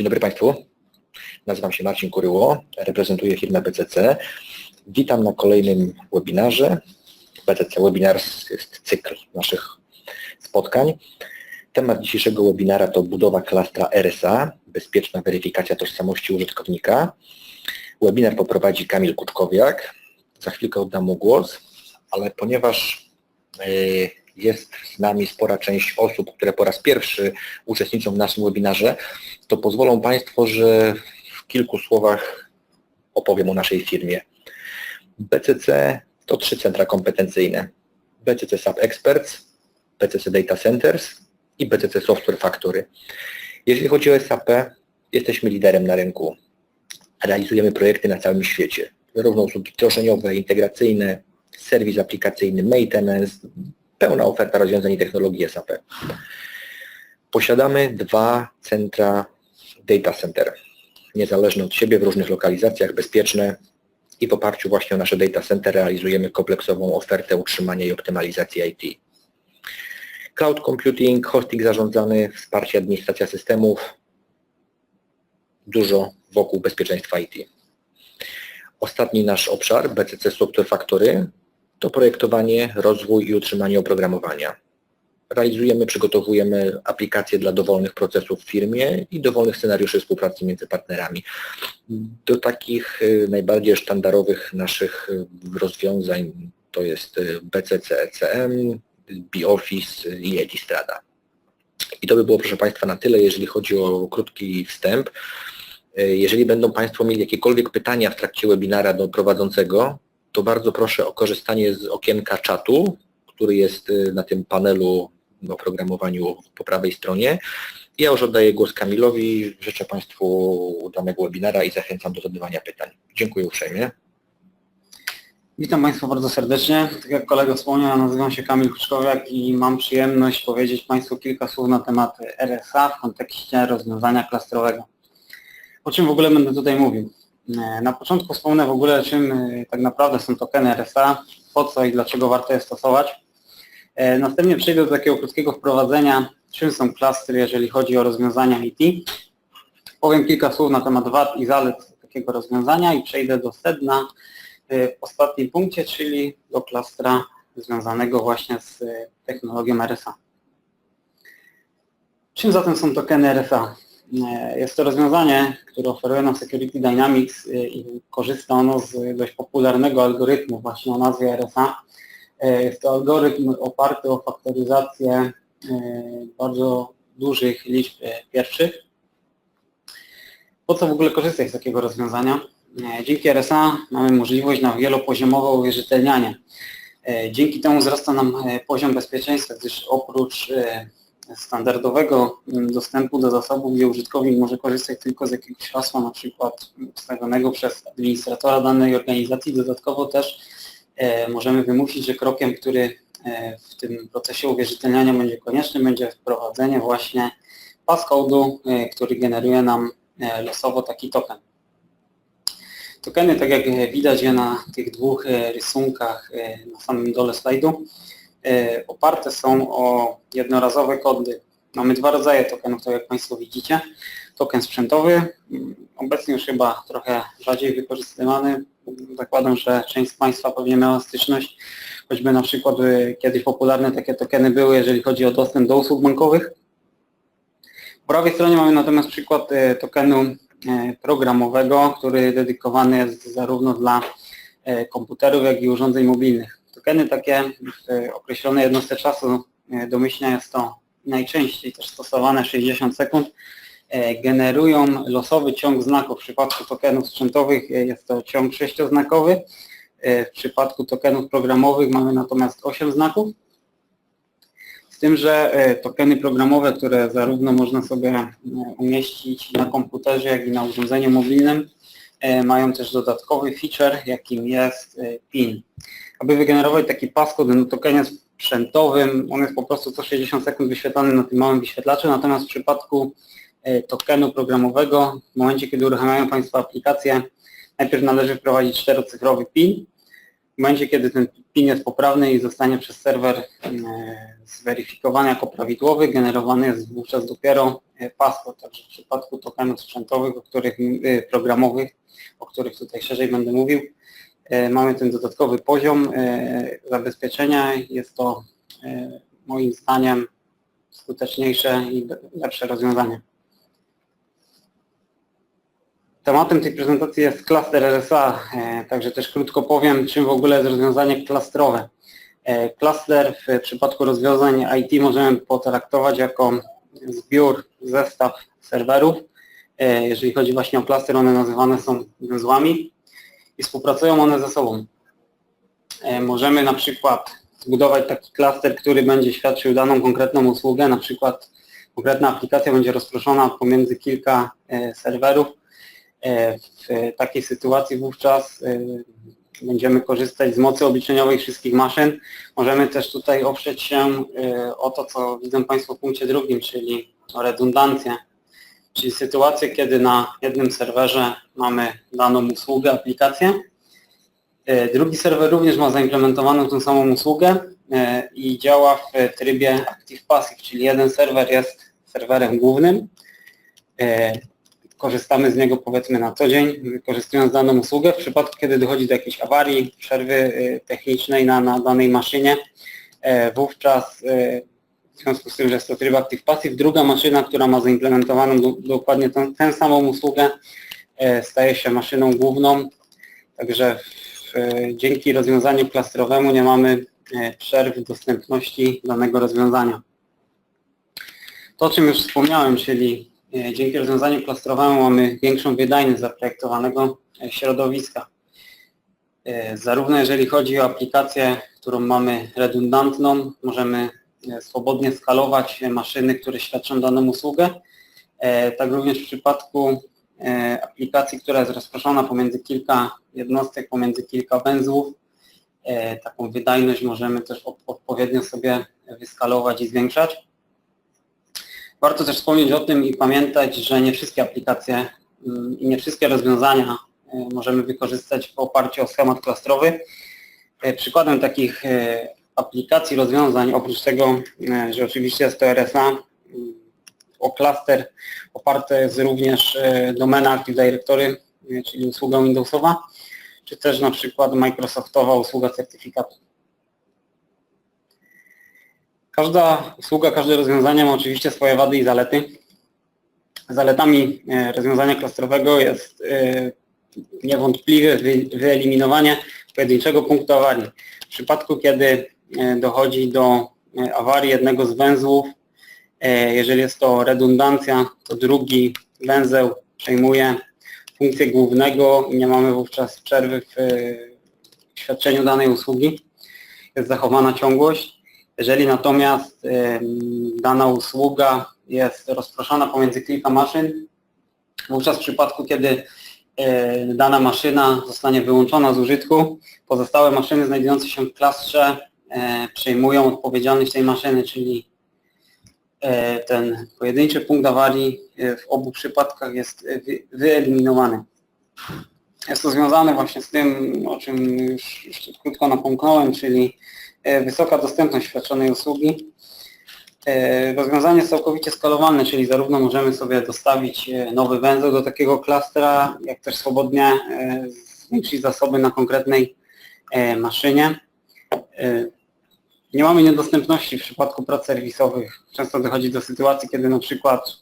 Dzień dobry Państwu. Nazywam się Marcin Kuryło, reprezentuję firmę BCC. Witam na kolejnym webinarze. BCC Webinars jest cykl naszych spotkań. Temat dzisiejszego webinara to budowa klastra RSA, bezpieczna weryfikacja tożsamości użytkownika. Webinar poprowadzi Kamil Kuczkowiak. Za chwilkę oddam mu głos, ale ponieważ yy, jest z nami spora część osób, które po raz pierwszy uczestniczą w naszym webinarze, to pozwolą Państwo, że w kilku słowach opowiem o naszej firmie. BCC to trzy centra kompetencyjne. BCC Sub Experts, BCC Data Centers i BCC Software Factory. Jeżeli chodzi o SAP, jesteśmy liderem na rynku. Realizujemy projekty na całym świecie. Zarówno usługi wdrożeniowe, integracyjne, serwis aplikacyjny, maintenance, pełna oferta rozwiązań i technologii SAP. Posiadamy dwa centra data center, niezależne od siebie w różnych lokalizacjach, bezpieczne i w oparciu właśnie o nasze data center realizujemy kompleksową ofertę utrzymania i optymalizacji IT. Cloud computing, hosting zarządzany, wsparcie administracja systemów, dużo wokół bezpieczeństwa IT. Ostatni nasz obszar, BCC Software Factory, to projektowanie, rozwój i utrzymanie oprogramowania. Realizujemy, przygotowujemy aplikacje dla dowolnych procesów w firmie i dowolnych scenariuszy współpracy między partnerami. Do takich y, najbardziej sztandarowych naszych y, rozwiązań to jest y, BCC ECM, BOffice i Edistrada. I to by było, proszę Państwa, na tyle, jeżeli chodzi o krótki wstęp. Jeżeli będą Państwo mieli jakiekolwiek pytania w trakcie webinara do prowadzącego, to bardzo proszę o korzystanie z okienka czatu, który jest na tym panelu w oprogramowaniu po prawej stronie. Ja już oddaję głos Kamilowi. Życzę Państwu udanego webinara i zachęcam do zadawania pytań. Dziękuję uprzejmie. Witam Państwa bardzo serdecznie. Tak jak kolega wspomniał, nazywam się Kamil Kuczkowiak i mam przyjemność powiedzieć Państwu kilka słów na temat RSA w kontekście rozwiązania klastrowego. O czym w ogóle będę tutaj mówił? Na początku wspomnę w ogóle, czym tak naprawdę są tokeny RSA, po co i dlaczego warto je stosować. Następnie przejdę do takiego krótkiego wprowadzenia, czym są klastry, jeżeli chodzi o rozwiązania IT. Powiem kilka słów na temat wad i zalet takiego rozwiązania i przejdę do sedna w ostatnim punkcie, czyli do klastra związanego właśnie z technologią RSA. Czym zatem są tokeny RSA? Jest to rozwiązanie, które oferuje nam Security Dynamics i korzysta ono z dość popularnego algorytmu właśnie o nazwie RSA. Jest to algorytm oparty o faktoryzację bardzo dużych liczb pierwszych. Po co w ogóle korzystać z takiego rozwiązania? Dzięki RSA mamy możliwość na wielopoziomowe uwierzytelnianie. Dzięki temu wzrasta nam poziom bezpieczeństwa, gdyż oprócz standardowego dostępu do zasobów, gdzie użytkownik może korzystać tylko z jakiegoś hasła, na przykład ustawionego przez administratora danej organizacji, dodatkowo też możemy wymusić, że krokiem, który w tym procesie uwierzytelniania będzie konieczny, będzie wprowadzenie właśnie passcode'u, który generuje nam losowo taki token. Tokeny, tak jak widać je na tych dwóch rysunkach na samym dole slajdu, oparte są o jednorazowe kody. Mamy dwa rodzaje tokenów, tak jak Państwo widzicie. Token sprzętowy, obecnie już chyba trochę rzadziej wykorzystywany. Zakładam, że część z Państwa pewnie miała styczność, choćby na przykład kiedyś popularne takie tokeny były, jeżeli chodzi o dostęp do usług bankowych. Po prawej stronie mamy natomiast przykład tokenu programowego, który dedykowany jest zarówno dla komputerów, jak i urządzeń mobilnych. Tokeny takie w określonej jednostce czasu, domyślnie jest to najczęściej też stosowane 60 sekund, generują losowy ciąg znaków. W przypadku tokenów sprzętowych jest to ciąg sześcioznakowy, w przypadku tokenów programowych mamy natomiast 8 znaków. Z tym, że tokeny programowe, które zarówno można sobie umieścić na komputerze, jak i na urządzeniu mobilnym, mają też dodatkowy feature, jakim jest PIN. Aby wygenerować taki passcode na tokenie sprzętowym, on jest po prostu co 60 sekund wyświetlany na tym małym wyświetlaczu, natomiast w przypadku tokenu programowego, w momencie kiedy uruchamiają Państwo aplikację, najpierw należy wprowadzić czterocyfrowy PIN, momencie, kiedy ten PIN jest poprawny i zostanie przez serwer e, zweryfikowany jako prawidłowy, generowany jest wówczas dopiero e, paszport. Także w przypadku tokenów sprzętowych, o których, e, programowych, o których tutaj szerzej będę mówił, mamy ten dodatkowy poziom zabezpieczenia. Jest to moim zdaniem skuteczniejsze i lepsze rozwiązanie. Tematem tej prezentacji jest klaster RSA, e, także też krótko powiem, czym w ogóle jest rozwiązanie klastrowe. E, Klaster w przypadku rozwiązań IT możemy potraktować jako zbiór, zestaw serwerów. E, Jeżeli chodzi właśnie o klaster, one nazywane są węzłami i współpracują one ze sobą. Możemy na przykład zbudować taki klaster, który będzie świadczył daną konkretną usługę, na przykład konkretna aplikacja będzie rozproszona pomiędzy kilka serwerów. E, W takiej sytuacji wówczas e, będziemy korzystać z mocy obliczeniowej wszystkich maszyn. Możemy też tutaj oprzeć się e, o to, co widzą Państwo w punkcie drugim, czyli o redundancję, czyli sytuację, kiedy na jednym serwerze mamy daną usługę, aplikację, Drugi serwer również ma zaimplementowaną tą samą usługę i działa w trybie Active Passive, czyli jeden serwer jest serwerem głównym. Korzystamy z niego powiedzmy na co dzień, wykorzystując daną usługę. W przypadku, kiedy dochodzi do jakiejś awarii, przerwy e, technicznej na, na danej maszynie, e, wówczas e, w związku z tym, że jest to tryb Active Passive, druga maszyna, która ma zaimplementowaną do, dokładnie tę, tę samą usługę, e, staje się maszyną główną. Także w, dzięki rozwiązaniu klastrowemu nie mamy przerw dostępności danego rozwiązania. To, o czym już wspomniałem, czyli dzięki rozwiązaniu klastrowemu mamy większą wydajność zaprojektowanego e, środowiska. E, Zarówno jeżeli chodzi o aplikację, którą mamy redundantną, możemy e, swobodnie skalować e, maszyny, które świadczą daną usługę, e, tak również w przypadku e, aplikacji, która jest rozproszona pomiędzy kilka jednostek, pomiędzy kilka węzłów. E, Taką wydajność możemy też od- odpowiednio sobie wyskalować i zwiększać. Warto też wspomnieć o tym i pamiętać, że nie wszystkie aplikacje mm, i nie wszystkie rozwiązania e, możemy wykorzystać w oparciu o schemat klastrowy. E, Przykładem takich e, aplikacji, rozwiązań, oprócz tego, że oczywiście jest to RSA, mm, o klaster oparte jest również domena Active Directory, czyli usługa Windowsowa, czy też na przykład Microsoftowa usługa certyfikatu. Każda usługa, każde rozwiązanie ma oczywiście swoje wady i zalety. Zaletami e, rozwiązania klastrowego jest e, niewątpliwie wy- wyeliminowanie pojedynczego punktu awarii. W przypadku, kiedy e, dochodzi do awarii jednego z węzłów, jeżeli jest to redundancja, to drugi węzeł przejmuje funkcję głównego i nie mamy wówczas przerwy w świadczeniu danej usługi. Jest zachowana ciągłość. Jeżeli natomiast dana usługa jest rozproszona pomiędzy kilka maszyn, wówczas w przypadku, kiedy dana maszyna zostanie wyłączona z użytku, pozostałe maszyny znajdujące się w klastrze e, przejmują odpowiedzialność tej maszyny, czyli e, ten pojedynczy punkt awarii w obu przypadkach jest e, wy- wyeliminowany. Jest to związane właśnie z tym, o czym już, już krótko napomknąłem, czyli e, wysoka dostępność świadczonej usługi. E, Rozwiązanie jest całkowicie skalowalne, czyli zarówno możemy sobie dostawić e, nowy węzeł do takiego klastra, jak też swobodnie zwiększyć zasoby na konkretnej maszynie. Nie mamy niedostępności w przypadku prac serwisowych. Często dochodzi do sytuacji, kiedy na przykład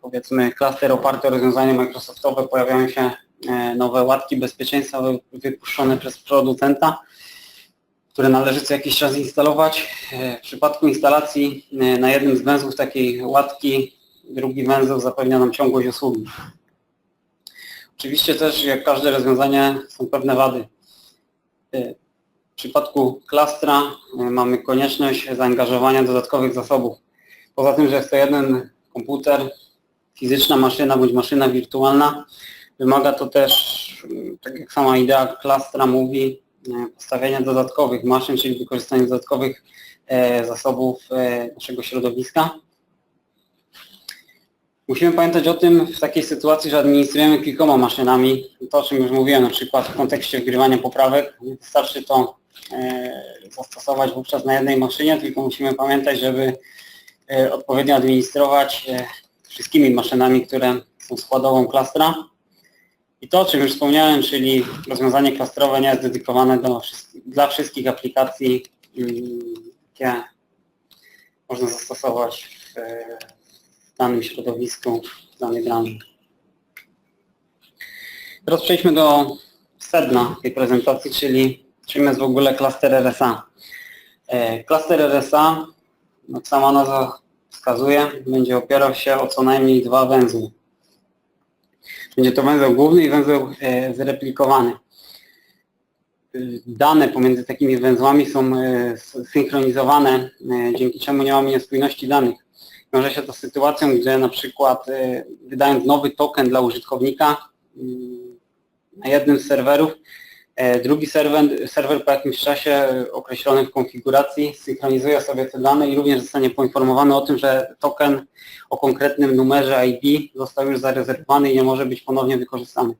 powiedzmy klaster oparty o rozwiązania Microsoftowe pojawiają się nowe łatki bezpieczeństwa wy- wypuszczone przez producenta, które należy co jakiś czas instalować. E, W przypadku instalacji e, na jednym z węzłów takiej łatki drugi węzeł zapewnia nam ciągłość usługi. Oczywiście też jak każde rozwiązanie są pewne wady. E, W przypadku klastra e, mamy konieczność zaangażowania dodatkowych zasobów. Poza tym, że jest to jeden komputer, fizyczna maszyna bądź maszyna wirtualna, wymaga to też, tak jak sama idea klastra mówi, e, postawienia dodatkowych maszyn, czyli wykorzystania dodatkowych e, zasobów e, naszego środowiska. Musimy pamiętać o tym w takiej sytuacji, że administrujemy kilkoma maszynami. To, o czym już mówiłem, na przykład w kontekście wgrywania poprawek, nie wystarczy to zastosować wówczas na jednej maszynie, tylko musimy pamiętać, żeby odpowiednio administrować wszystkimi maszynami, które są składową klastra. I to, o czym już wspomniałem, czyli rozwiązanie klastrowe nie jest dedykowane do, dla wszystkich aplikacji, mm, jakie można zastosować w, w danym środowisku, w danej branży. Teraz przejdźmy do sedna tej prezentacji, czyli czym jest w ogóle klaster RSA. E, Klaster RSA, jak sama nazwa wskazuje, będzie opierał się o co najmniej dwa węzły. Będzie to węzeł główny i węzeł e, zreplikowany. Dane pomiędzy takimi węzłami są e, synchronizowane, e, dzięki czemu nie mamy niespójności danych. Wiąże się to z sytuacją, gdzie na przykład wydając nowy token dla użytkownika mm, na jednym z serwerów, drugi serwer, serwer po jakimś czasie e, określonym w konfiguracji synchronizuje sobie te dane i również zostanie poinformowany o tym, że token o konkretnym numerze ID został już zarezerwowany i nie może być ponownie wykorzystany.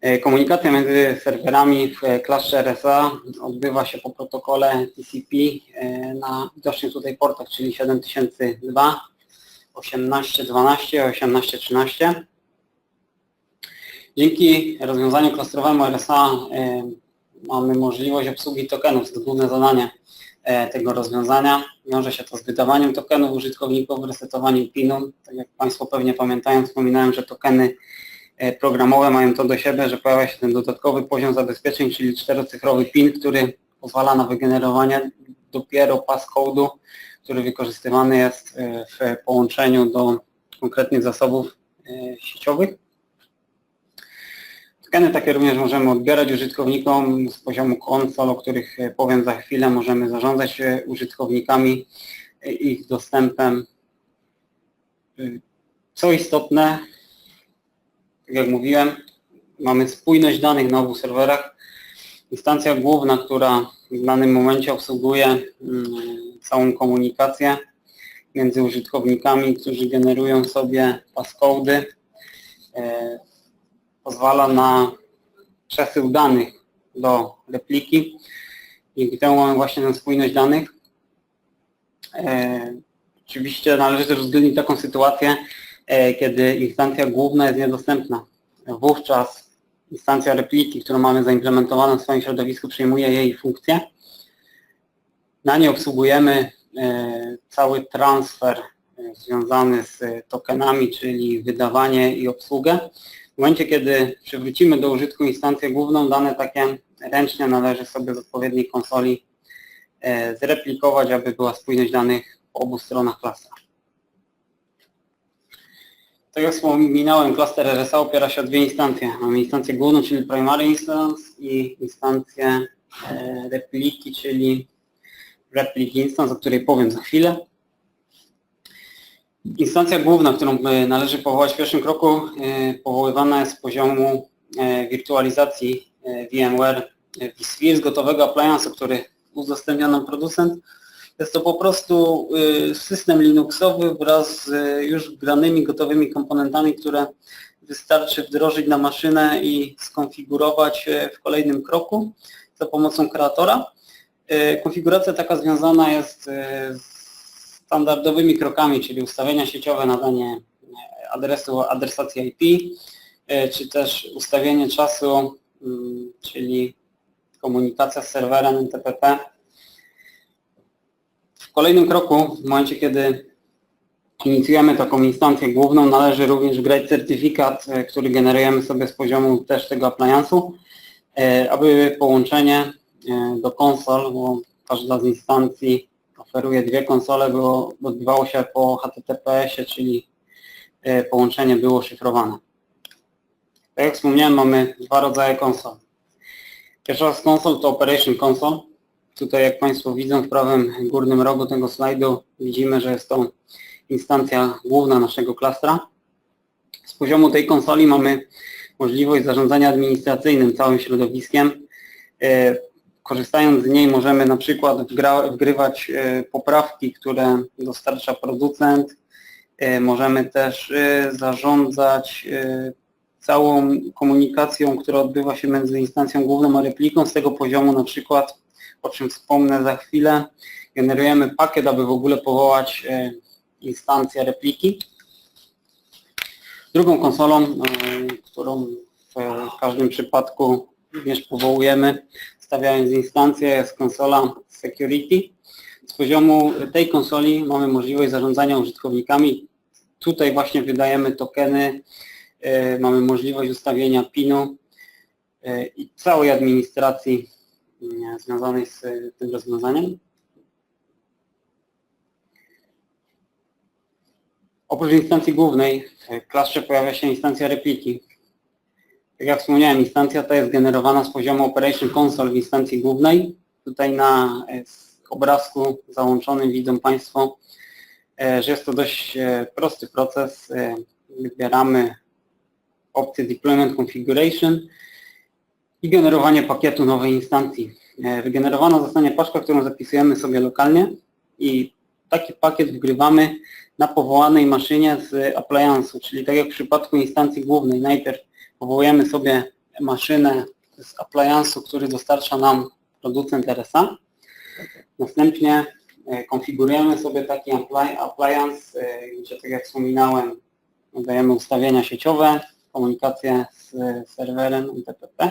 E, Komunikacja między serwerami w e, klasie RSA odbywa się po protokole TCP e, na widocznych tutaj portach, czyli 7002, 1812 i 1813. Dzięki rozwiązaniu klastrowemu RSA e, mamy możliwość obsługi tokenów, to główne zadanie e, tego rozwiązania. Wiąże się to z wydawaniem tokenów użytkowników, resetowaniem PIN-u. Tak jak Państwo pewnie pamiętają, wspominałem, że tokeny e, programowe mają to do siebie, że pojawia się ten dodatkowy poziom zabezpieczeń, czyli czterocyfrowy PIN, który pozwala na wygenerowanie dopiero passcode'u, który wykorzystywany jest w połączeniu do konkretnych zasobów sieciowych. Tokeny takie również możemy odbierać użytkownikom z poziomu konsol, o których e, powiem za chwilę. Możemy zarządzać e, użytkownikami, e, ich dostępem. Co istotne, tak jak mówiłem, mamy spójność danych na obu serwerach. Instancja główna, która w danym momencie obsługuje mm, całą komunikację między użytkownikami, którzy generują sobie passcody, pozwala na przesył danych do repliki. Dzięki temu mamy właśnie tę spójność danych. E, oczywiście należy też uwzględnić taką sytuację, e, kiedy instancja główna jest niedostępna. Wówczas instancja repliki, którą mamy zaimplementowaną w swoim środowisku, przyjmuje jej funkcję. Na nie obsługujemy e, cały transfer związany z tokenami, czyli wydawanie i obsługę. W momencie, kiedy przywrócimy do użytku instancję główną, dane takie ręcznie należy sobie z odpowiedniej konsoli e, zreplikować, aby była spójność danych po obu stronach klastra. Tak jak wspominałem, klaster RSA opiera się o dwie instancje. Mamy instancję główną, czyli primary instance i instancję e, repliki, czyli replic instance, o której powiem za chwilę. Instancja główna, którą e, należy powołać w pierwszym kroku, e, powoływana jest z poziomu e, wirtualizacji VMware vSphere z gotowego appliance'u, który udostępnia nam producent. Jest to po prostu system Linuxowy wraz z już wgranymi, gotowymi komponentami, które wystarczy wdrożyć na maszynę i skonfigurować w kolejnym kroku za pomocą kreatora. Konfiguracja taka związana jest z standardowymi krokami, czyli ustawienia sieciowe, nadanie e, adresu, adresacji IP, e, czy też ustawienie czasu, mm, czyli komunikacja z serwerem NTPP. W kolejnym kroku, w momencie kiedy inicjujemy taką instancję główną, należy również wgrać certyfikat, e, który generujemy sobie z poziomu też tego appliance'u, aby połączenie do konsol, bo każda z instancji oferuje dwie konsole, było, odbywało się po HTTPS-ie, czyli e, połączenie było szyfrowane. Tak jak wspomniałem, mamy dwa rodzaje konsol. Pierwsza z konsol to Operation Console. Tutaj jak Państwo widzą w prawym górnym rogu tego slajdu widzimy, że jest to instancja główna naszego klastra. Z poziomu tej konsoli mamy możliwość zarządzania administracyjnym całym środowiskiem. Korzystając z niej możemy na przykład wgrywać e, poprawki, które dostarcza producent, E, Możemy też e, zarządzać całą komunikacją, która odbywa się między instancją główną a repliką z tego poziomu na przykład, o czym wspomnę za chwilę, generujemy pakiet, aby w ogóle powołać instancję repliki. Drugą konsolą, którą w każdym przypadku również powołujemy, stawiając instancję, jest konsola Security. Z poziomu tej konsoli mamy możliwość zarządzania użytkownikami. Tutaj właśnie wydajemy tokeny, e, mamy możliwość ustawienia PIN-u e, i całej administracji e, związanej z tym rozwiązaniem. Oprócz instancji głównej w pojawia się instancja repliki. Tak jak wspomniałem, instancja ta jest generowana z poziomu Operation Console w instancji głównej. Tutaj na e, obrazku załączonym widzą Państwo, e, że jest to dość e, prosty proces. Wybieramy opcję Deployment Configuration i generowanie pakietu nowej instancji. Wygenerowana zostanie paczka, którą zapisujemy sobie lokalnie i taki pakiet wgrywamy na powołanej maszynie z appliance'u, czyli tak jak w przypadku instancji głównej, najpierw powołujemy sobie maszynę z appliance'u, który dostarcza nam producent RSA, następnie e, konfigurujemy sobie taki appli- appliance, e, gdzie tak jak wspominałem, dajemy ustawienia sieciowe, komunikację z serwerem ITPP,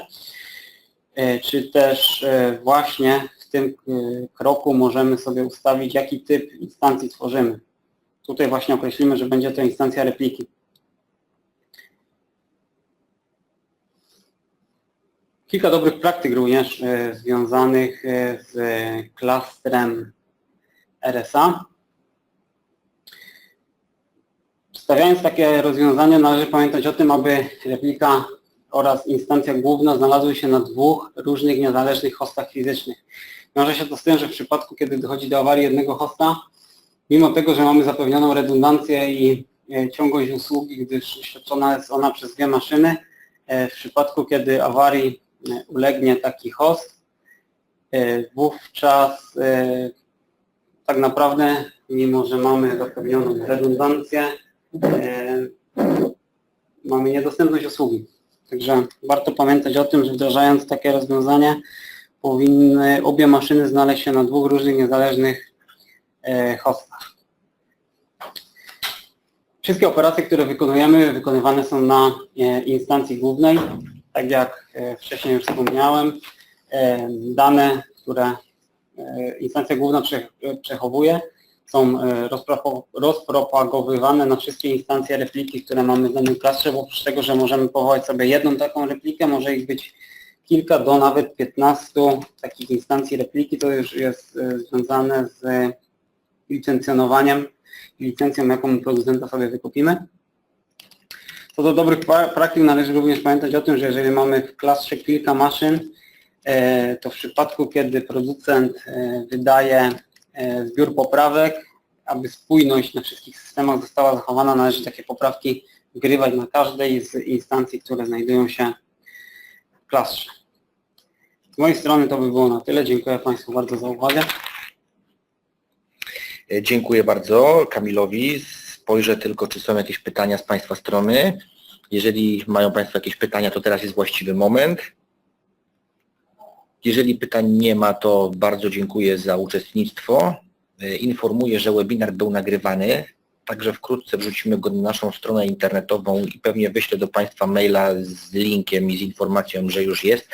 E, czy też właśnie w tym kroku możemy sobie ustawić, jaki typ instancji tworzymy. Tutaj właśnie określimy, że będzie to instancja repliki. Kilka dobrych praktyk również e, związanych e, z klastrem RSA. Stawiając takie rozwiązania należy pamiętać o tym, aby replika oraz instancja główna znalazły się na dwóch różnych niezależnych hostach fizycznych. Wiąże się to z tym, że w przypadku, kiedy dochodzi do awarii jednego hosta, mimo tego, że mamy zapewnioną redundancję i e, ciągłość usługi, gdyż świadczona jest ona przez dwie maszyny, w przypadku, kiedy awarii ulegnie taki host, e, wówczas e, tak naprawdę, mimo że mamy zapewnioną redundancję, e, mamy niedostępność usługi. Także warto pamiętać o tym, że wdrażając takie rozwiązanie powinny obie maszyny znaleźć się na dwóch różnych niezależnych hostach. Wszystkie operacje, które wykonujemy, wykonywane są na instancji głównej. Tak jak e, wcześniej już wspomniałem, e, dane, które e, instancja główna prze- przechowuje, są rozpropagowywane na wszystkie instancje repliki, które mamy w danym klastrze, bo oprócz tego, że możemy powołać sobie jedną taką replikę, może ich być kilka do nawet 15 takich instancji repliki, to już jest związane z licencjonowaniem licencją, jaką producenta sobie wykupimy. Co do dobrych pra- praktyk należy również pamiętać o tym, że jeżeli mamy w klastrze kilka maszyn, e, to w przypadku, kiedy producent e, wydaje e, zbiór poprawek, aby spójność na wszystkich systemach została zachowana, należy takie poprawki wgrywać na każdej z instancji, które znajdują się w klastrze. Z mojej strony to by było na tyle. Dziękuję Państwu bardzo za uwagę. Dziękuję bardzo Kamilowi. Spojrzę tylko, czy są jakieś pytania z Państwa strony. Jeżeli mają Państwo jakieś pytania, to teraz jest właściwy moment. Jeżeli pytań nie ma, to bardzo dziękuję za uczestnictwo. Informuję, że webinar był nagrywany, także wkrótce wrzucimy go na naszą stronę internetową i pewnie wyślę do Państwa maila z linkiem i z informacją, że już jest.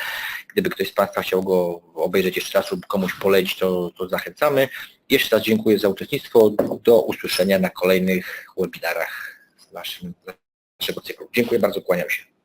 Gdyby ktoś z Państwa chciał go obejrzeć jeszcze raz lub komuś polecić, to, to zachęcamy. Jeszcze raz dziękuję za uczestnictwo. Do usłyszenia na kolejnych webinarach z naszym, naszego cyklu. Dziękuję bardzo, kłaniam się.